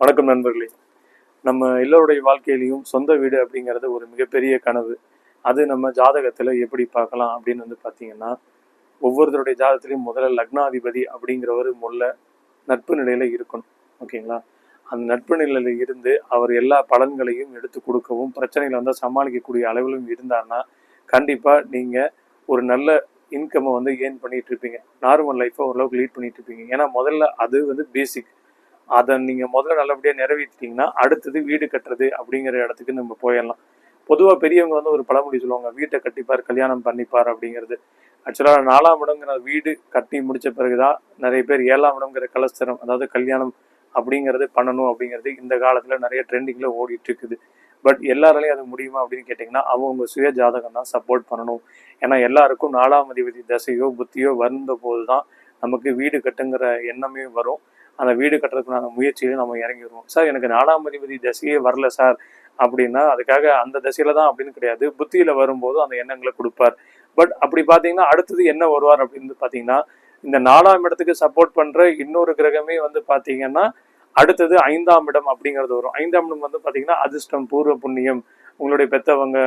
வணக்கம் நண்பர்களே. நம்ம எல்லோருடைய வாழ்க்கையிலையும் சொந்த வீடு அப்படிங்கிறது ஒரு மிகப்பெரிய கனவு. அது நம்ம ஜாதகத்தில் எப்படி பார்க்கலாம் அப்படின்னு வந்து பார்த்தீங்கன்னா ஒவ்வொருத்தருடைய ஜாதகத்திலையும் முதல்ல லக்னாதிபதி அப்படிங்கிறவர் முதல்ல நட்பு நிலையில் இருக்கணும். ஓகேங்களா அந்த நட்பு நிலையில் இருந்து அவர் எல்லா பலன்களையும் எடுத்து கொடுக்கவும் பிரச்சனைகளை வந்து சமாளிக்கக்கூடிய அளவிலும் இருந்தார்னா கண்டிப்பாக நீங்கள் ஒரு நல்ல இன்கம்மை வந்து ஏர்ன் பண்ணிட்டு இருப்பீங்க. நார்மல் லைஃப்பை ஓரளவுக்கு லீட் பண்ணிட்டு இருப்பீங்க. ஏன்னா முதல்ல அது வந்து பேசிக் அதை நீங்கள் முதல்ல நல்லபடியாக நிறைவேற்றிட்டீங்கன்னா அடுத்தது வீடு கட்டுறது அப்படிங்கிற இடத்துக்கு நம்ம போயிடலாம். பொதுவாக பெரியவங்க வந்து ஒரு பழமொழி சொல்லுவாங்க வீட்டை கட்டிப்பார் கல்யாணம் பண்ணிப்பார் அப்படிங்கிறது. ஆக்சுவலாக நாலாம் இடங்கிற வீடு கட்டி முடித்த பிறகுதான் நிறைய பேர் ஏழாம் இடங்கிற கலஸ்தரம் அதாவது கல்யாணம் அப்படிங்கிறது பண்ணணும் அப்படிங்கிறது இந்த காலத்தில் நிறைய ட்ரெண்டிங்கில் ஓடிட்டு இருக்குது. பட் எல்லாராலையும் அது முடியுமா அப்படின்னு கேட்டிங்கன்னா அவங்க சுய ஜாதகம் தான் சப்போர்ட் பண்ணணும். ஏன்னா எல்லாருக்கும் நாலாம் அதிபதி தசையோ புத்தியோ வந்த போது தான் நமக்கு வீடு கட்டுங்கிற எண்ணமே வரும். அந்த வீடு கட்டுறதுக்குண்டான முயற்சியில நம்ம இறங்கிடுவோம் சார் எனக்கு நாலாம் அதிபதி தசையே வரல சார் அப்படின்னா அதுக்காக அந்த தசையில தான் அப்படின்னு கிடையாது. புத்தியில வரும்போது அந்த எண்ணங்களை கொடுப்பார். பட் அப்படி பார்த்தீங்கன்னா அடுத்தது என்ன வருவார் அப்படின்னு பார்த்தீங்கன்னா இந்த நாலாம் இடத்துக்கு சப்போர்ட் பண்ற இன்னொரு கிரகமே வந்து பார்த்தீங்கன்னா அடுத்தது ஐந்தாம் இடம் அப்படிங்கிறது வரும். ஐந்தாம் இடம் வந்து பார்த்தீங்கன்னா அதிர்ஷ்டம் பூர்வ புண்ணியம் உங்களுடைய பெத்தவங்க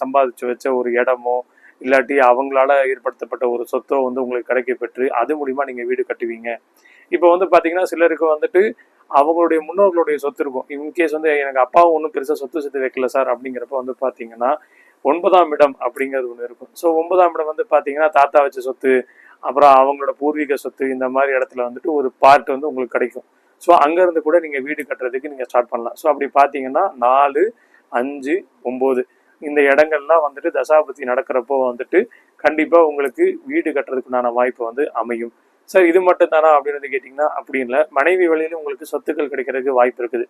சம்பாதிச்சு வச்ச ஒரு இடமோ இல்லாட்டி அவங்களால ஏற்படுத்தப்பட்ட ஒரு சொத்தோ வந்து உங்களுக்கு கிடைக்க பெற்று அது மூலியமா நீங்க வீடு கட்டுவீங்க. இப்போ வந்து பார்த்தீங்கன்னா சிலருக்கு வந்துட்டு அவங்களுடைய முன்னோர்களுடைய சொத்து இருக்கும். இன்கேஸ் வந்து எனக்கு அப்பாவும் ஒன்றும் பெருசாக சொத்து சொத்து வைக்கல சார் அப்படிங்கிறப்ப வந்து பார்த்தீங்கன்னா ஒன்பதாம் இடம் அப்படிங்கிறது ஒன்று இருக்கும். ஸோ ஒன்பதாம் இடம் வந்து பார்த்தீங்கன்னா தாத்தா வச்ச சொத்து அப்புறம் அவங்களோட பூர்வீக சொத்து இந்த மாதிரி இடத்துல வந்துட்டு ஒரு பார்ட் வந்து உங்களுக்கு கிடைக்கும். ஸோ அங்கேருந்து கூட நீங்கள் வீடு கட்டுறதுக்கு நீங்கள் ஸ்டார்ட் பண்ணலாம். ஸோ அப்படி பார்த்தீங்கன்னா நாலு அஞ்சு ஒம்பது இந்த இடங்கள்லாம் வந்துட்டு தசாபதி நடக்கிறப்போ வந்துட்டு கண்டிப்பாக உங்களுக்கு வீடு கட்டுறதுக்குண்டான வாய்ப்பு வந்து அமையும். சார் இது மட்டும் தானா அப்படின்னு வந்து கேட்டிங்கன்னா அப்படி இல்லை. மனைவி வழியில உங்களுக்கு சொத்துக்கள் கிடைக்கிறதுக்கு வாய்ப்பு இருக்குது.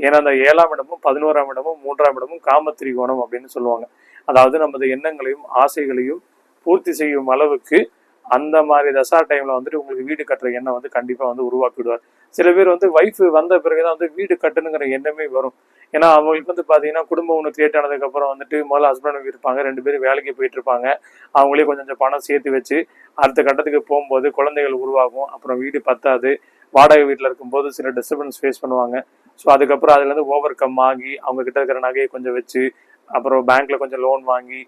ஏன்னா அந்த ஏழாம் இடமும் பதினோராம் இடமும் மூன்றாம் இடமும் காமத்திரிகோணம் அப்படின்னு சொல்லுவாங்க. அதாவது நமது எண்ணங்களையும் ஆசைகளையும் பூர்த்தி செய்யும் அளவுக்கு அந்த மாதிரி தசா டைமில் வந்துட்டு உங்களுக்கு வீடு கட்டுற எண்ணம் வந்து கண்டிப்பாக வந்து உருவாக்கி விடுவார் சில பேர் வந்து ஒய்ஃப் வந்த பிறகுதான் வந்து வீடு கட்டணுங்கிற எண்ணமே வரும். ஏன்னா அவங்களுக்கு வந்து பார்த்தீங்கன்னா குடும்பம் ஒன்று கிரியேட் ஆனதுக்கப்புறம் வந்துட்டு முதல்ல ஹஸ்பண்ட் இருப்பாங்க. ரெண்டு பேரும் வேலைக்கு போயிட்டு இருப்பாங்க. அவங்களே கொஞ்சம் கொஞ்சம் பணம் சேர்த்து வச்சு அடுத்த கட்டத்துக்கு போகும்போது குழந்தைகள் உருவாகும். அப்புறம் வீடு பத்தாது. வாடகை வீட்டில் இருக்கும்போது சில டிஸ்டர்பன்ஸ் ஃபேஸ் பண்ணுவாங்க. ஸோ அதுக்கப்புறம் அதுலேருந்து ஓவர் கம் ஆகி அவங்க கிட்ட இருக்கிற நகையை கொஞ்சம் வச்சு அப்புறம் பேங்க்ல கொஞ்சம் லோன் வாங்கி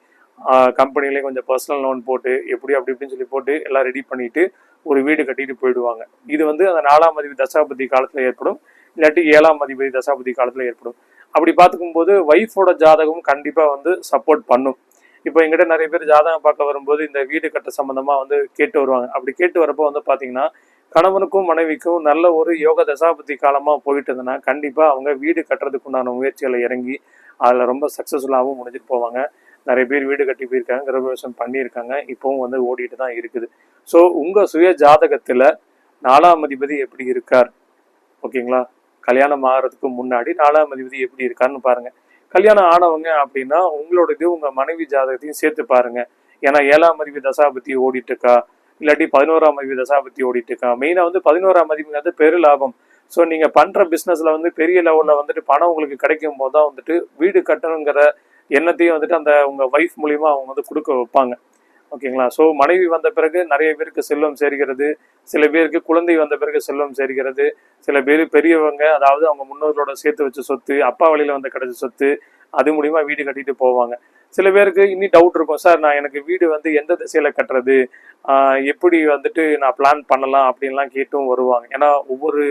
கம்பெனிலேயே கொஞ்சம் பர்சனல் லோன் போட்டு எப்படி அப்படி இப்படின்னு சொல்லி போட்டு எல்லாம் ரெடி பண்ணிட்டு ஒரு வீடு கட்டிட்டு போயிடுவாங்க. இது வந்து அந்த நாலாம் அதிபதி தசாபதி காலத்தில் ஏற்படும். இல்லாட்டி ஏழாம் அதிபதி தசாபதி காலத்தில் ஏற்படும். அப்படி பார்த்துக்கும்போது ஒய்ஃபோட ஜாதகம் கண்டிப்பாக வந்து சப்போர்ட் பண்ணும். இப்போ எங்கிட்ட நிறைய பேர் ஜாதகம் பார்க்க வரும்போது இந்த வீடு கட்ட சம்மந்தமாக வந்து கேட்டு வருவாங்க. அப்படி கேட்டு வரப்போ வந்து பார்த்தீங்கன்னா கணவனுக்கும் மனைவிக்கும் நல்ல ஒரு யோக தசாபதி காலமாக போயிட்டு இருந்ததுன்னா கண்டிப்பாக அவங்க வீடு கட்டுறதுக்கு உண்டான முயற்சிகளை இறங்கி அதில் ரொம்ப சக்ஸஸ்ஃபுல்லாகவும் முடிஞ்சிட்டு போவாங்க. நிறைய பேர் வீடு கட்டி போயிருக்காங்க கிரகபிரவேசம் பண்ணியிருக்காங்க இப்போவும் வந்து ஓடிட்டு தான் இருக்குது. ஸோ உங்கள் சுய ஜாதகத்தில் நாலாம் அதிபதி எப்படி இருக்கார்? ஓகேங்களா? கல்யாணம் ஆகிறதுக்கு முன்னாடி நாலாம் அதிபதி எப்படி இருக்கான்னு பாருங்க. கல்யாணம் ஆனவங்க அப்படின்னா உங்களோட இது உங்க மனைவி ஜாதகத்தையும் சேர்த்து பாருங்க. ஏன்னா ஏழாம் அதிபதி தசாபதி ஓடிட்டு இருக்கா இல்லாட்டி பதினோராம் அதிபதி தசாபதி ஓடிட்டு இருக்கா மெயினா வந்து பதினோராம் அதிபதிங்கிறது வந்து பெரு லாபம். ஸோ நீங்க பண்ற பிசினஸ்ல வந்து பெரிய லெவல்ல வந்துட்டு பணம் உங்களுக்கு கிடைக்கும் போது தான் வந்துட்டு வீடு கட்டணுங்கிற எண்ணத்தையும் வந்துட்டு அந்த உங்க ஒய்ஃப் மூலியமா அவங்க வந்து கொடுக்க வைப்பாங்க. ஓகேங்களா? ஸோ மனைவி வந்த பிறகு நிறைய பேருக்கு செல்வம் சேர்கிறது. சில பேருக்கு குழந்தை வந்த பிறகு செல்வம் சேர்கிறது. சில பேர் பெரியவங்க அதாவது அவங்க முன்னோர்களோட சேர்த்து வச்ச சொத்து அப்பா வழியில் வந்து கிடைச்ச சொத்து அது மூலிமா வீடு கட்டிட்டு போவாங்க. சில பேருக்கு இன்னி டவுட் இருக்கும். சார் நான் எனக்கு வீடு வந்து எந்த திசையில் கட்டுறது? எப்படி வந்துட்டு நான் பிளான் பண்ணலாம்? அப்படின்லாம் கேட்டும் வருவாங்க. ஏன்னா ஒவ்வொரு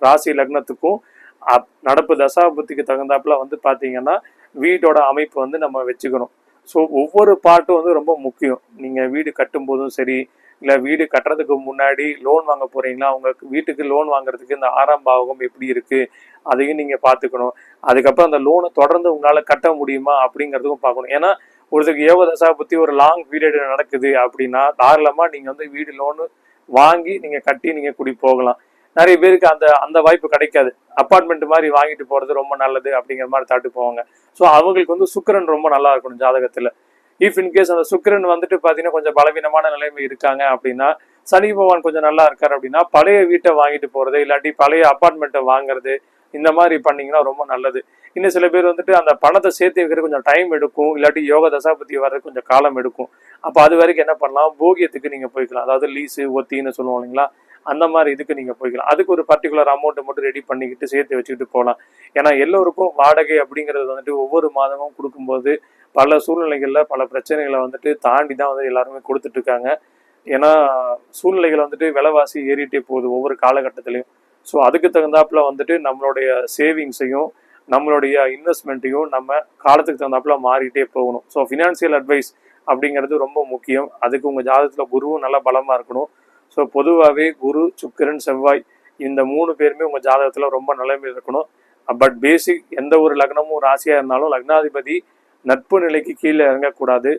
ராசி லக்னத்துக்கும் அப்- நடப்பு தசாபுத்திக்கு தகுந்தாப்புல வந்து பார்த்தீங்கன்னா வீட்டோட அமைப்பு வந்து நம்ம வச்சுக்கணும். ஸோ ஒவ்வொரு பாட்டும் வந்து ரொம்ப முக்கியம். நீங்கள் வீடு கட்டும் போதும் சரி இல்லை வீடு கட்டுறதுக்கு முன்னாடி லோன் வாங்க போகிறீங்களா அவங்க வீட்டுக்கு லோன் வாங்குறதுக்கு இந்த ஆறாம் பாவகம் எப்படி இருக்குது அதையும் நீங்கள் பார்த்துக்கணும். அதுக்கப்புறம் அந்த லோனை தொடர்ந்து உங்களால் கட்ட முடியுமா? அப்படிங்கிறதுக்கும் பார்க்கணும். ஏன்னா ஒருத்தருக்கு ஏவதசா பற்றி ஒரு லாங் பீரியட் நடக்குது அப்படின்னா தாராளமாக நீங்கள் வந்து வீடு லோனு வாங்கி நீங்கள் கட்டி நீங்கள் குடி போகலாம். நிறைய பேருக்கு அந்த அந்த வாய்ப்பு கிடைக்காது. அப்பார்ட்மெண்ட் மாதிரி வாங்கிட்டு போறது ரொம்ப நல்லது அப்படிங்கிற மாதிரி தாட்டு போவாங்க. ஸோ அவங்களுக்கு வந்து சுக்கிரன் ரொம்ப நல்லா இருக்கணும் ஜாதகத்துல. இஃப் இன்கேஸ் அந்த சுக்கிரன் வந்துட்டு பார்த்தீங்கன்னா கொஞ்சம் பலவீனமான நிலைமை இருக்காங்க அப்படின்னா சனி பகவான் கொஞ்சம் நல்லா இருக்காரு அப்படின்னா பழைய வீட்டை வாங்கிட்டு போறது இல்லாட்டி பழைய அப்பார்ட்மெண்ட்டை வாங்குறது இந்த மாதிரி பண்ணீங்கன்னா ரொம்ப நல்லது. இன்னும் சில பேர் வந்துட்டு அந்த பணத்தை சேர்த்து வைக்கிறது கொஞ்சம் டைம் எடுக்கும் இல்லாட்டி யோக தசாபதி வர்றது கொஞ்சம் காலம் எடுக்கும். அப்போ அது வரைக்கும் என்ன பண்ணலாம்? போகியத்துக்கு நீங்க போய்க்கலாம். அதாவது லீஸு ஒத்தின்னு சொல்லுவோம் இல்லைங்களா? அந்த மாதிரி இதுக்கு நீங்கள் போய்க்கலாம். அதுக்கு ஒரு பர்டிகுலர் அமௌண்ட்டை மட்டும் ரெடி பண்ணிக்கிட்டு சேர்த்து வச்சுக்கிட்டு போகலாம் ஏன்னா எல்லோருக்கும் வாடகை அப்படிங்கிறது வந்துட்டு ஒவ்வொரு மாதமும் கொடுக்கும்போது பல சூழ்நிலைகளில் பல பிரச்சனைகளை வந்துட்டு தாண்டி தான் வந்து எல்லாருமே கொடுத்துட்ருக்காங்க. ஏன்னா சூழ்நிலைகள் வந்துட்டு விலைவாசி ஏறிட்டே போகுது ஒவ்வொரு காலகட்டத்திலையும். ஸோ அதுக்கு தகுந்தாப்புல வந்துட்டு நம்மளுடைய சேவிங்ஸையும் நம்மளுடைய இன்வெஸ்ட்மெண்ட்டையும் நம்ம காலத்துக்கு தகுந்தாப்புல மாறிட்டே போகணும். ஸோ ஃபினான்சியல் அட்வைஸ் அப்படிங்கிறது ரொம்ப முக்கியம். அதுக்கு உங்கள் ஜாதகத்தில் குருவும் நல்லா பலமாக இருக்கணும். ஸோ பொதுவாகவே குரு சுக்கிரன் செவ்வாய் இந்த மூணு பேருமே உங்கள் ஜாதகத்தில் ரொம்ப நிலைமையில் இருக்கணும். பட் பேசிக் எந்த ஒரு லக்னமும் ராசியாக இருந்தாலும் லக்னாதிபதி நட்பு நிலைக்கு கீழே இறங்கக்கூடாது.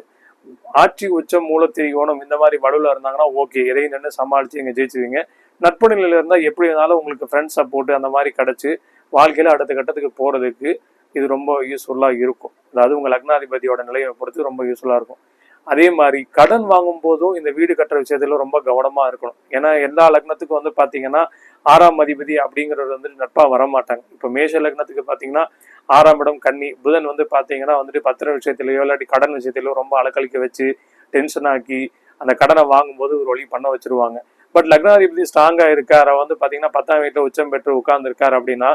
ஆட்சி உச்சம் மூலத்திரிகோணம் இந்த மாதிரி வலுவில் இருந்தாங்கன்னா ஓகே எதையும் நின்று சமாளித்து இங்கே ஜெயிச்சுவீங்க நட்பு நிலையில் இருந்தால் எப்படி இருந்தாலும் உங்களுக்கு ஃப்ரெண்ட்ஸ் சப்போர்ட் அந்த மாதிரி கிடச்சி வாழ்க்கையில் அடுத்த கட்டத்துக்கு போகிறதுக்கு இது ரொம்ப யூஸ்ஃபுல்லாக இருக்கும். அதாவது உங்கள் லக்னாதிபதியோட நிலையை பொறுத்து ரொம்ப யூஸ்ஃபுல்லாக இருக்கும். அதே மாதிரி கடன் வாங்கும் போதும் இந்த வீடு கட்டுற விஷயத்துல ரொம்ப கவனமாக இருக்கணும். ஏன்னா எல்லா லக்னத்துக்கும் வந்து பாத்தீங்கன்னா ஆறாம் அதிபதி அப்படிங்கிறது வந்துட்டு நட்பாக வரமாட்டாங்க. இப்போ மேஷ லக்னத்துக்கு பார்த்தீங்கன்னா ஆறாம் இடம் கன்னி புதன் வந்து பாத்தீங்கன்னா வந்துட்டு பத்திர விஷயத்திலயோ இல்லாட்டி கடன் விஷயத்திலயோ ரொம்ப அலக்கழிக்க வச்சு டென்ஷன் ஆக்கி அந்த கடனை வாங்கும்போது ஒரு வழி பண்ண வச்சிருவாங்க. பட் லக்னாதிபதி ஸ்ட்ராங்காக இருக்கார். வந்து பார்த்தீங்கன்னா பத்தாம் வீட்டில் உச்சம் பெற்று உட்கார்ந்துருக்கார் அப்படின்னா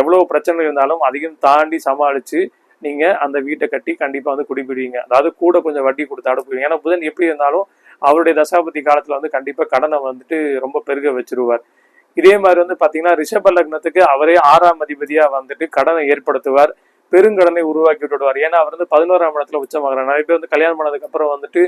எவ்வளோ பிரச்சனை இருந்தாலும் அதையும் தாண்டி சமாளித்து நீங்கள் அந்த வீட்டை கட்டி கண்டிப்பாக வந்து குடிப்பிடுவீங்க அதாவது கூட கொஞ்சம் வட்டி கொடுத்து அனுப்புவீங்க ஏன்னா புதன் எப்படி இருந்தாலும் அவருடைய தசாபதி காலத்தில் வந்து கண்டிப்பாக கடனை வந்துட்டு ரொம்ப பெருக வச்சிருவார். இதே மாதிரி வந்து பார்த்தீங்கன்னா ரிஷப லக்னத்துக்கு அவரே ஆறாம் அதிபதியாக வந்துட்டு கடனை ஏற்படுத்துவார். பெருங்கடனை உருவாக்கி விட்டுடுவார். ஏன்னா அவர் வந்து பதினோராம் இடத்துல உச்சமாகிறார் நிறைய பேர் வந்து கல்யாணம் பண்ணதுக்கு அப்புறம் வந்துட்டு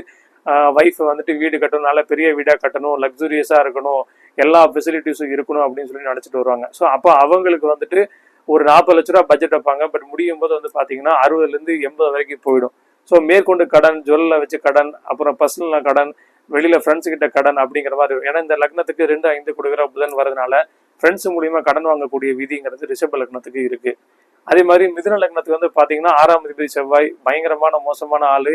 ஒய்ஃப் வந்துட்டு வீடு கட்டணும் நல்ல பெரிய வீடாக கட்டணும் லக்ஸுரியஸாக இருக்கணும் எல்லா ஃபெசிலிட்டிஸும் இருக்கணும் அப்படின்னு சொல்லி நினச்சிட்டு வருவாங்க. ஸோ அப்போ அவங்களுக்கு வந்துட்டு ஒரு நாற்பது லட்ச ரூபா பட்ஜெட் வைப்பாங்க. பட் முடியும் போது வந்து பார்த்தீங்கன்னா அறுபதுலேருந்து எண்பது வரைக்கும் போயிடும். ஸோ மேற்கொண்டு கடன் ஜுவல்ல வச்சு கடன் அப்புறம் பர்சனல் கடன் வெளியில ஃப்ரெண்ட்ஸ் கிட்ட கடன் அப்படிங்கிற மாதிரி இருக்கும். ஏன்னா இந்த லக்னத்துக்கு ரெண்டு ஐந்து கொடுக்குற புதன் வரதுனால ஃப்ரெண்ட்ஸ் மூலியமா கடன் வாங்கக்கூடிய விதிங்கிறது ரிஷப லக்னத்துக்கு இருக்கு. அதே மாதிரி மிதுன லக்னத்துக்கு வந்து பாத்தீங்கன்னா ஆறாம் அதிபதி செவ்வாய் பயங்கரமான மோசமான ஆளு.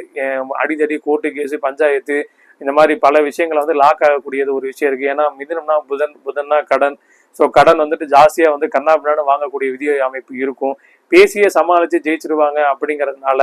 அடிதடி கோர்ட்டு கேஸு பஞ்சாயத்து இந்த மாதிரி பல விஷயங்களை வந்து லாக் ஆகக்கூடியது ஒரு விஷயம் இருக்கு. ஏன்னா மிதுனம்னா புதன் புதன்னா கடன் ஸோ கடன் வந்துட்டு ஜாஸ்தியாக வந்து கண்ணாபின்னான்னு வாங்கக்கூடிய விதி அமைப்பு இருக்கும். பேசியே சமாளித்து ஜெயிச்சிருவாங்க அப்படிங்கிறதுனால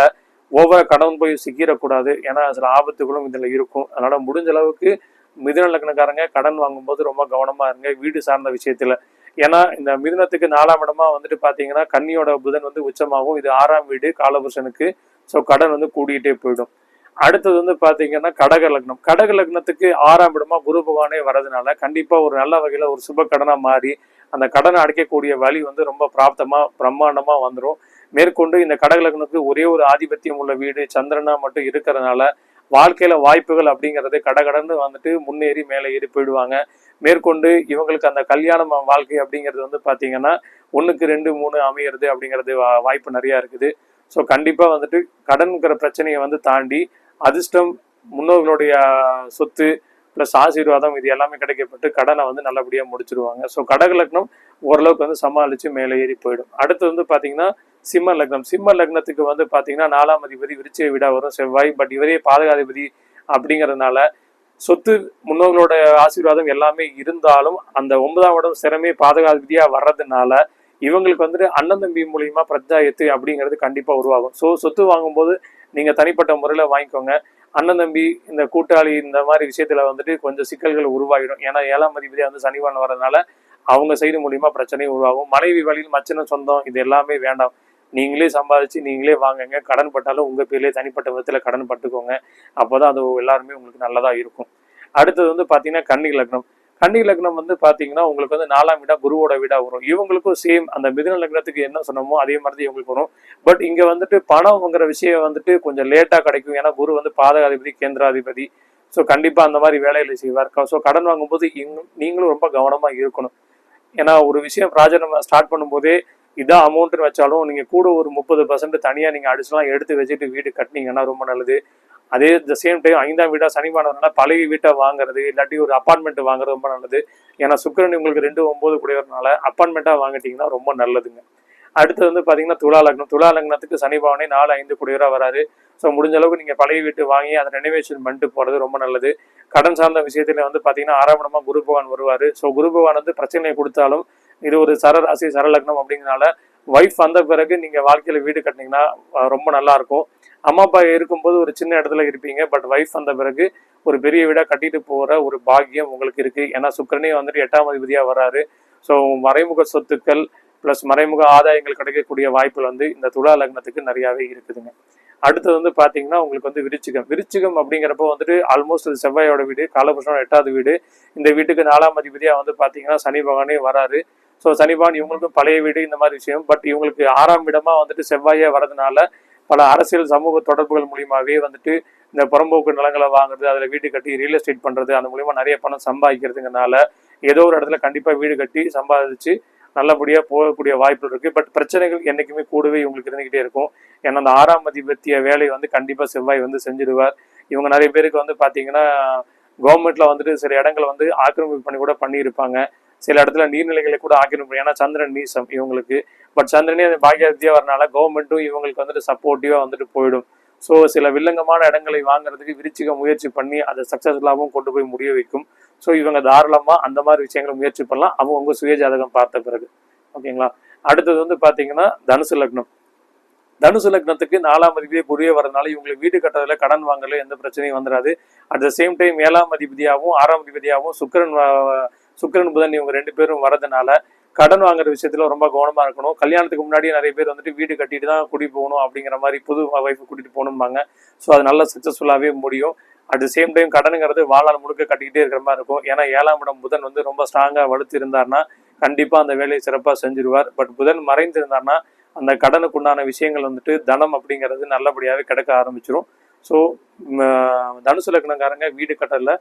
ஓவர கடன் போய் சிக்கிடக்கூடாது. ஏன்னா சில ஆபத்துகளும் இதில் இருக்கும். அதனால் முடிஞ்ச அளவுக்கு மிதுன லக்னக்காரங்க கடன் வாங்கும்போது ரொம்ப கவனமாக இருங்க. வீடு சார்ந்த விஷயத்தில். ஏன்னா இந்த மிதுனத்துக்கு நாலாம் இடமா வந்துட்டு பார்த்தீங்கன்னா கன்னியோட புதன் வந்து உச்சமாகும். இது ஆறாம் வீடு காலபுருஷனுக்கு. ஸோ கடன் வந்து கூடிக்கிட்டே போயிடும். அடுத்தது வந்து பாத்தீங்கன்னா கடக லக்னம். கடக லக்னத்துக்கு ஆறாம் இடமா குரு பகவானே வரதுனால கண்டிப்பா ஒரு நல்ல வகையில ஒரு சுப கடனா மாறி அந்த கடனை அடைக்கக்கூடிய வழி வந்து ரொம்ப பிராப்தமா பிரம்மாண்டமா வந்துடும் மேற்கொண்டு இந்த கடக லக்னத்துக்கு ஒரே ஒரு ஆதிபத்தியம் உள்ள வீடு சந்திரனா மட்டும் இருக்கிறதுனால வாழ்க்கையில வாய்ப்புகள் அப்படிங்கிறது கடகடன்னு வந்துட்டு முன்னேறி மேலே ஏறி போயிடுவாங்க. மேற்கொண்டு இவங்களுக்கு அந்த கல்யாணம் வாழ்க்கை அப்படிங்கிறது வந்து பாத்தீங்கன்னா ஒண்ணுக்கு ரெண்டு மூணு அமையிறது அப்படிங்கிறது வா- வாய்ப்பு நிறைய இருக்குது. ஸோ கண்டிப்பா வந்துட்டு கடன்கிற பிரச்சனையை வந்து தாண்டி அதிர்ஷ்டம் முன்னோர்களுடைய சொத்து ப்ளஸ் ஆசீர்வாதம் இது எல்லாமே கிடைக்கப்பட்டு கடனை வந்து நல்லபடியாக முடிச்சிருவாங்க. ஸோ கடக லக்னம் ஓரளவுக்கு வந்து சமாளித்து மேலே ஏறி போயிடும். அடுத்து வந்து பார்த்தீங்கன்னா சிம்ம லக்னம். சிம்ம லக்னத்துக்கு வந்து பார்த்தீங்கன்னா நாலாம் அதிபதி விருச்சிக வீடா வரும் செவ்வாய் பட் இவரே பாதகாதிபதி அப்படிங்கிறதுனால சொத்து முன்னோர்களோட ஆசீர்வாதம் எல்லாமே இருந்தாலும் அந்த ஒன்பதாம் இடம் சிறமே பாதகாதிபதியாக வர்றதுனால இவங்களுக்கு வந்துட்டு அண்ணன் தம்பி மூலியமா பிரஜாயத்து அப்படிங்கிறது கண்டிப்பாக உருவாகும். ஸோ சொத்து வாங்கும்போது நீங்கள் தனிப்பட்ட முறையில் வாங்கிக்கோங்க. அண்ணன் தம்பி இந்த கூட்டாளி இந்த மாதிரி விஷயத்துல வந்துட்டு கொஞ்சம் சிக்கல்கள் உருவாகிடும். ஏன்னா ஏழாம் அதிபதியாக வந்து சனிவான் வரதுனால அவங்க சைடு மூலியமா பிரச்சனையும் உருவாகும். மனைவி வழியில் மச்சன சொந்தம் இது எல்லாமே வேண்டாம். நீங்களே சம்பாதிச்சு நீங்களே வாங்குங்க. கடன் பட்டாலும் உங்க பேர்லயே தனிப்பட்ட விதத்துல கடன் பட்டுக்கோங்க. அப்போதான் அது எல்லாருமே உங்களுக்கு நல்லதா இருக்கும். அடுத்தது வந்து பாத்தீங்கன்னா கன்னி லக்னம் கன்னி லக்னம் வந்து பாத்தீங்கன்னா உங்களுக்கு வந்து நாலாம் வீடா குருவோட வீடா வரும். இவங்களுக்கும் சேம் அந்த மிதுன லக்னத்துக்கு என்ன சொன்னமோ அதே மாதிரி தான் இவங்களுக்கு வரும். பட் இங்க வந்துட்டு பணம்ங்கிற விஷயம் வந்துட்டு கொஞ்சம் லேட்டா கிடைக்கும். ஏன்னா குரு வந்து பாதகாதிபதி கேந்திராதிபதி. ஸோ கண்டிப்பா அந்த மாதிரி வேலைகளை செய்வார். ஸோ கடன் வாங்கும்போது இங்க- நீங்களும் ரொம்ப கவனமா இருக்கணும். ஏன்னா ஒரு விஷயம் ப்ராஜெக்ட் நம்ம ஸ்டார்ட் பண்ணும்போதே இதான் அமௌண்ட்னு வச்சாலும் நீங்க கூட ஒரு முப்பது பர்சன்ட் தனியா நீங்க அடிச்சுலாம் எடுத்து வச்சுட்டு வீடு கட்டினீங்கன்னா ரொம்ப நல்லது. அதே த சேம் டைம் ஐந்தாம் வீடாக சனிமானவர்னால பழைய வீட்டை வாங்குறது இல்லாட்டி ஒரு அப்பார்ட்மெண்ட் வாங்குறது ரொம்ப நல்லது. ஏன்னா சுக்கரன் உங்களுக்கு ரெண்டு ஒம்பது கூடியவரனால அப்பார்ட்மெண்ட்டாக வாங்கிட்டீங்கன்னா ரொம்ப நல்லதுங்க. அடுத்து வந்து பார்த்தீங்கன்னா துலா லக்னம். துலா லக்னத்துக்கு சனி பவனே நாலு ஐந்து கூடியவராக வராரு. ஸோ முடிஞ்ச அளவுக்கு நீங்கள் பழைய வீட்டு வாங்கி அதை ரெனோவேஷன் பண்ணிட்டு போகிறது ரொம்ப நல்லது. கடன் சார்ந்த விஷயத்துல வந்து பார்த்தீங்கன்னா ஆறாம் இடமா குரு பகவான் வருவார். ஸோ குரு பகவான் வந்து பிரச்சனையை கொடுத்தாலும் இது ஒரு சரராசி சரலக்னம் அப்படிங்கிறனால ஒய்ஃப் வந்த பிறகு நீங்கள் வாழ்க்கையில் வீடு கட்டினீங்கன்னா ரொம்ப நல்லா இருக்கும். அம்மா அப்பா இருக்கும்போது ஒரு சின்ன இடத்துல இருப்பீங்க. பட் ஒய்ஃப் வந்த பிறகு ஒரு பெரிய வீடாக கட்டிட்டு போகிற ஒரு பாக்கியம் உங்களுக்கு இருக்குது ஏன்னா சுக்கிரனே வந்துட்டு எட்டாம் அதிபதியாக வராரு ஸோ மறைமுக சொத்துக்கள் ப்ளஸ் மறைமுக ஆதாயங்கள் கிடைக்கக்கூடிய வாய்ப்புகள் வந்து இந்த துலா லக்னத்துக்கு நிறையாவே இருக்குதுங்க. அடுத்தது வந்து பார்த்தீங்கன்னா உங்களுக்கு வந்து விருச்சிகம். விருச்சிகம் அப்படிங்கிறப்போ வந்துட்டு ஆல்மோஸ்ட் அது செவ்வாயோட வீடு காலபுருஷனோட எட்டாவது வீடு. இந்த வீட்டுக்கு நாலாம் அதிபதியாக வந்து பார்த்தீங்கன்னா சனி பகவானே வராரு. ஸோ சனிபான் இவங்களுக்கும் பழைய வீடு இந்த மாதிரி விஷயம். பட் இவங்களுக்கு ஆறாம் இடமா வந்துட்டு செவ்வாயே வரதுனால பல அரசியல் சமூக தொடர்புகள் மூலியமாகவே வந்துட்டு இந்த புறம்போக்கு நிலங்களை வாங்குறது அதில் வீடு கட்டி ரியல் எஸ்டேட் பண்ணுறது அந்த மூலியமாக நிறைய பணம் சம்பாதிக்கிறதுங்கனால ஏதோ ஒரு இடத்துல கண்டிப்பாக வீடு கட்டி சம்பாதிச்சு நல்லபடியாக போகக்கூடிய வாய்ப்புகள் இருக்குது பட் பிரச்சனைகள் என்றைக்குமே கூடவே இவங்களுக்கு இருந்துக்கிட்டே இருக்கும். ஏன்னா அந்த ஆறாம் அதிபத்திய வேலை வந்து கண்டிப்பாக செவ்வாய் வந்து செஞ்சிடுவார். இவங்க நிறைய பேருக்கு வந்து பார்த்தீங்கன்னா கவர்மெண்ட்ல வந்துட்டு சில இடங்களை வந்து ஆக்கிரமிப்பு பண்ணி கூட பண்ணியிருப்பாங்க. சில இடத்துல நீர்நிலைகளை கூட ஆக்கிரமிப்பு. ஏன்னா சந்திரன் நீசம் இவங்களுக்கு. பட் சந்திரனே அந்த பாக்கியத்தியாக வரனால கவர்மெண்ட்டும் இவங்களுக்கு வந்துட்டு சப்போர்ட்டிவாக வந்துட்டு போயிடும். ஸோ சில வில்லங்கமான இடங்களை வாங்குறதுக்கு விரிச்சிக்க முயற்சி பண்ணி அதை சக்ஸஸ்ஃபுல்லாகவும் கொண்டு போய் முடிய வைக்கும். ஸோ இவங்க தாராளமாக அந்த மாதிரி விஷயங்களை முயற்சி பண்ணலாம். அவங்க உங்க சுய ஜாதகம் பார்த்த பிறகு. ஓகேங்களா அடுத்தது வந்து பார்த்தீங்கன்னா தனுசு லக்னம். தனுசு லக்னத்துக்கு நாலாம் அதிபதியே குருவே வரதுனால இவங்களுக்கு வீடு கட்டுறதுல கடன் வாங்கல எந்த பிரச்சனையும் வந்துடாது அட் த சேம் டைம் ஏழாம் அதிபதியாகவும் ஆறாம் அதிபதியாகவும் சுக்கிரன் சுக்கிரன் புதன் இவங்க ரெண்டு பேரும் வரதுனால கடன் வாங்குற விஷயத்துல ரொம்ப கவனமா இருக்கணும். கல்யாணத்துக்கு முன்னாடியே நிறைய பேர் வந்துட்டு வீடு கட்டிட்டு தான் குடி போகணும் அப்படிங்கிற மாதிரி புது வைஃப் கூட்டிட்டு போகணும்பாங்க. ஸோ அது நல்லா சக்சஸ்ஃபுல்லாகவே முடியும். அட் த சேம் டைம் கடனுங்கிறது வாழால் முழுக்க கட்டிக்கிட்டே இருக்கிற மாதிரி இருக்கும். ஏன்னா ஏழாம் இடம் புதன் வந்து ரொம்ப ஸ்ட்ராங்காக வலுத்து இருந்தார்னா கண்டிப்பாக அந்த வேலையை சிறப்பாக செஞ்சிருவார். பட் புதன் மறைந்து இருந்தார்னா அந்த கடனுக்கு உண்டான விஷயங்கள் வந்துட்டு தனம் அப்படிங்கிறது நல்லபடியாகவே கிடைக்க ஆரம்பிச்சிடும் ஸோ தனுசு லக்னங்காரங்க வீடு கட்டல.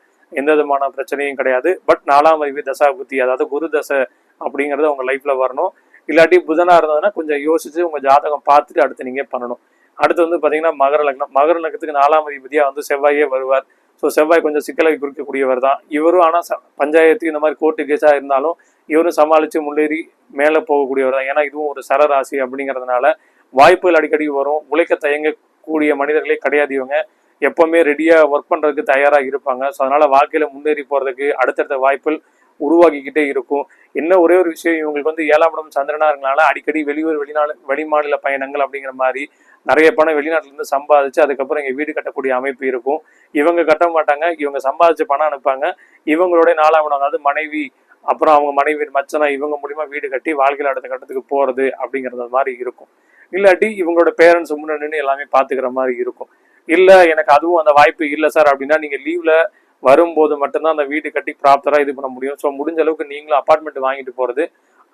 எந்த விதமான பிரச்சனையும் கிடையாது. பட் நாலாம் அறிவு தசா புத்தி அதாவது குரு தசை அப்படிங்கிறது உங்க லைஃப்ல வரணும். இல்லாட்டி புதனா இருந்ததுன்னா கொஞ்சம் யோசிச்சு உங்க ஜாதகம் பார்த்துட்டு அடுத்து நீங்க பண்ணணும். அடுத்து வந்து பாத்தீங்கன்னா மகர லக்னம். மகர லக்னத்துக்கு நாலாம் அதிபதியா வந்து செவ்வாயே வருவார். ஸோ செவ்வாய் கொஞ்சம் சிக்கலை குறிக்கக்கூடியவர் தான். இவரும் ஆனால் பஞ்சாயத்து இந்த மாதிரி கோர்ட்டு கேஸாக இருந்தாலும் இவரும் சமாளித்து முன்னேறி மேலே போகக்கூடியவர் தான். ஏன்னா இதுவும் ஒரு சரராசி அப்படிங்கிறதுனால வாய்ப்புகள் அடிக்கடி வரும். உழைக்க தயங்கக்கூடிய மனிதர்களே கிடையாது இவங்க. எப்பவுமே ரெடியாக ஒர்க் பண்ணுறதுக்கு தயாராக இருப்பாங்க. ஸோ அதனால் வாழ்க்கையில் முன்னேறி போகிறதுக்கு அடுத்தடுத்த வாய்ப்புகள் உருவாக்கிக்கிட்டே இருக்கும். என்ன ஒரே ஒரு விஷயம் இவங்களுக்கு வந்து ஏழாம் இடம் சந்திரனா இருக்கனால அடிக்கடி வெளியூர் வெளிநாடு வெளிமாநில பயணங்கள் அப்படிங்கிற மாதிரி நிறைய பணம் வெளிநாட்டிலேருந்து சம்பாதிச்சு அதுக்கப்புறம் இங்கே வீடு கட்டக்கூடிய அமைப்பு இருக்கும். இவங்க கட்ட மாட்டாங்க இவங்க சம்பாதிச்சு பணம் அனுப்பாங்க இவங்களுடைய நாலாம் இடம் அதாவது மனைவி அப்புறம் அவங்க மனைவி மச்சனா இவங்க மூலியமாக வீடு கட்டி வாழ்க்கையில் அடுத்த கட்டத்துக்கு போகிறது அப்படிங்கிறது மாதிரி இருக்கும். இல்லாட்டி இவங்களோட பேரண்ட்ஸ் முன்னாடி நின்று எல்லாமே பார்த்துக்கிற மாதிரி இருக்கும். இல்லை எனக்கு அதுவும் அந்த வாய்ப்பு இல்லை சார். அப்படின்னா நீங்கள் லீவில் வரும்போது மட்டும்தான் அந்த வீடு கட்டி ப்ராப்பராக இது பண்ண முடியும். ஸோ முடிஞ்ச அளவுக்கு நீங்களும் அப்பார்ட்மெண்ட் வாங்கிட்டு போகிறது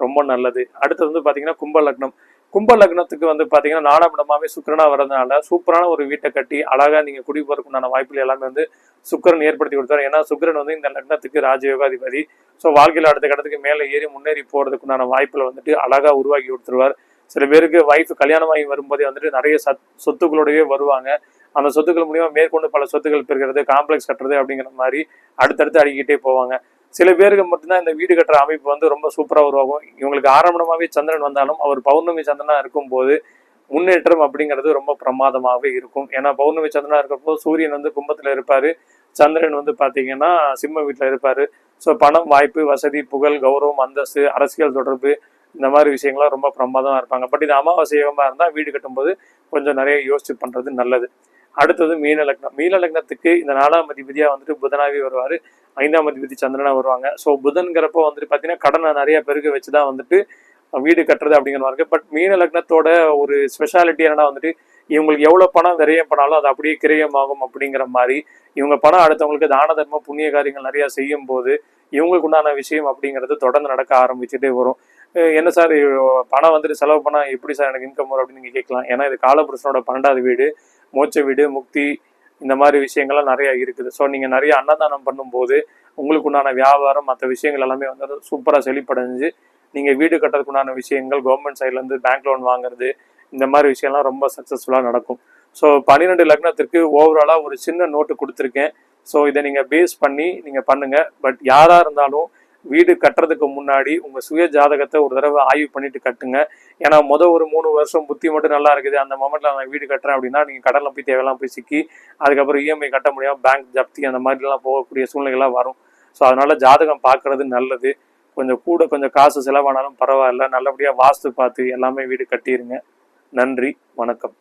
ரொம்ப நல்லது. அடுத்தது வந்து பார்த்தீங்கன்னா கும்ப லக்னம். கும்ப லக்னத்துக்கு வந்து பார்த்தீங்கன்னா நாலாம் சுக்கரனாக வரதுனால சூப்பரான ஒரு வீட்டை கட்டி அழகாக நீங்கள் குடி போகிறதுக்குண்டான வாய்ப்புகள் எல்லாமே வந்து சுக்கரன் ஏற்படுத்தி கொடுத்தாரு. ஏன்னா சுக்கரன் வந்து இந்த லக்னத்துக்கு ராஜயோகாதிபதி. ஸோ வாழ்க்கையில் அடுத்த கட்டத்துக்கு மேலே ஏறி முன்னேறி போகிறதுக்குண்டான வாய்ப்புகளை வந்துட்டு அழகாக உருவாக்கி கொடுத்துருவார். சில பேருக்கு வைஃப் கல்யாணமாகி வரும்போதே வந்துட்டு நிறைய சத் சொத்துக்களோடவே வருவாங்க. அந்த சொத்துக்கள் மூலியமா மேற்கொண்டு பல சொத்துக்கள் பெறுகிறது காம்ப்ளெக்ஸ் கட்டுறது அப்படிங்கிற மாதிரி அடுத்தடுத்து அடிக்கிட்டே போவாங்க. சில பேருக்கு மட்டும்தான் இந்த வீடு கட்டுற அமைப்பு வந்து ரொம்ப சூப்பராக உருவாகும். இவங்களுக்கு ஆரம்பமாகவே சந்திரன் வந்தாலும் அவர் பௌர்ணமி சந்திரனாக இருக்கும்போது முன்னேற்றம் அப்படிங்கிறது ரொம்ப பிரமாதமாகவே இருக்கும். ஏன்னா பௌர்ணமி சந்திரனாக இருக்கிறப்போ சூரியன் வந்து கும்பத்தில் இருப்பார். சந்திரன் வந்து பார்த்தீங்கன்னா சிம்ம வீட்டில் இருப்பார். ஸோ பணம் வாய்ப்பு வசதி புகழ் கௌரவம் அந்தஸ்து அரசியல் தொடர்பு இந்த மாதிரி விஷயங்கள்லாம் ரொம்ப பிரமாதமாக இருப்பாங்க. பட் இது அமாவாசை யோகமாக இருந்தால் வீடு கட்டும்போது கொஞ்சம் நிறைய யோசிச்சு பண்ணுறது நல்லது. அடுத்தது மீன லக்னம். மீன லக்னத்துக்கு இந்த நாலாம் அதிபதியா வந்துட்டு புதனாவே வருவாரு. ஐந்தாம் அதிபதி சந்திரனா வருவாங்க. ஸோ புதன்கிறப்போ வந்துட்டு பார்த்தீங்கன்னா கடனை நிறைய பெருக வச்சு தான் வந்துட்டு வீடு கட்டுறது அப்படிங்கிற பட் மீன லக்னத்தோட ஒரு ஸ்பெஷாலிட்டி என்னன்னா வந்துட்டு இவங்களுக்கு எவ்வளவு பணம் விரயம் பண்ணாலும் அது அப்படியே கிரயமாகும் அப்படிங்கிற மாதிரி. இவங்க பணம் அடுத்தவங்களுக்கு தான தர்ம புண்ணிய காரியங்கள் நிறைய செய்யும் போது இவங்களுக்கு உண்டான விஷயம் அப்படிங்கிறது தொடர்ந்து நடக்க ஆரம்பிச்சுட்டே வரும். என்ன சார் பணம் வந்துட்டு செலவு பண்ணால் எப்படி சார் எனக்கு இன்கம் வரும் அப்படின்னு நீங்கள் கேட்கலாம். ஏன்னா இது காலபுருஷனோட பன்னெண்டாவது வீடு. மோட்ச வீடு முக்தி இந்த மாதிரி விஷயங்கள்லாம் நிறைய இருக்குது. ஸோ நீங்கள் நிறைய அன்னதானம் பண்ணும்போது உங்களுக்கு உண்டான வியாபாரம் மற்ற விஷயங்கள் எல்லாமே வந்து சூப்பராக செழிப்படைஞ்சு நீங்கள் வீடு கட்டுறதுக்கு உண்டான விஷயங்கள் கவர்மெண்ட் சைட்லேருந்து பேங்க் லோன் வாங்குறது இந்த மாதிரி விஷயம்லாம் ரொம்ப சக்ஸஸ்ஃபுல்லாக நடக்கும். ஸோ பன்னிரெண்டு லக்னத்திற்கு ஓவராலாக ஒரு சின்ன நோட்டு கொடுத்துருக்கேன். ஸோ இதை நீங்கள் பேஸ் பண்ணி நீங்கள் பண்ணுங்கள் பட் யாராக இருந்தாலும் வீடு கட்டுறதுக்கு முன்னாடி உங்கள் சுய ஜாதகத்தை ஒரு தடவை ஆய்வு பண்ணிட்டு கட்டுங்க. ஏன்னா மொதல் ஒரு மூணு வருஷம் புத்தி மட்டும் நல்லா இருக்குது. அந்த மொமெண்ட்டில் நான் வீடு கட்டுறேன் அப்படின்னா நீங்கள் கடலில் போய் தேவையெல்லாம் போய் சிக்கி அதுக்கப்புறம் இஎம்ஐ கட்ட முடியாமல் பேங்க் ஜப்தி அந்த மாதிரிலாம் போகக்கூடிய சூழ்நிலைகள்லாம் வரும். ஸோ அதனால ஜாதகம் பார்க்கறது நல்லது. கொஞ்சம் கூட கொஞ்சம் காசு செலவானாலும் பரவாயில்ல. நல்லபடியாக வாஸ்து பார்த்து எல்லாமே வீடு கட்டிடுங்க நன்றி வணக்கம்.